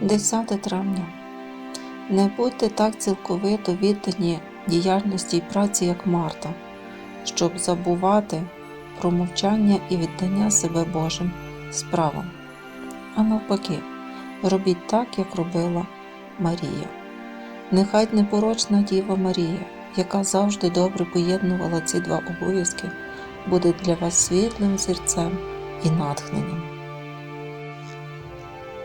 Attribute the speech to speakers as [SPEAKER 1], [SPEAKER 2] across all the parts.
[SPEAKER 1] 10 травня. Не будьте так цілковито віддані діяльності і праці, як Марта, щоб забувати про мовчання і віддання себе Божим справам. А навпаки, робіть так, як робила Марія. Нехай непорочна Діва Марія, яка завжди добре поєднувала ці два обов'язки, буде для вас світлим зірцем і натхненням.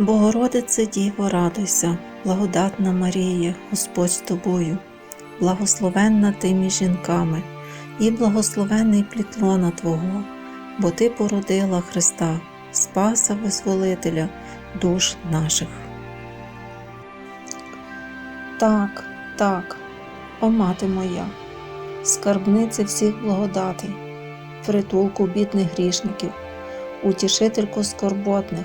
[SPEAKER 1] Богородице Діво, радуйся, благодатна Марія, Господь з тобою, благословенна ти між жінками, і благословений плід лона Твого, бо Ти породила Христа, Спаса Визволителя душ наших. Так, так, о мати моя скарбниці всіх благодатей, притулку бідних грішників, утішительку скорботних,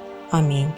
[SPEAKER 1] Амінь.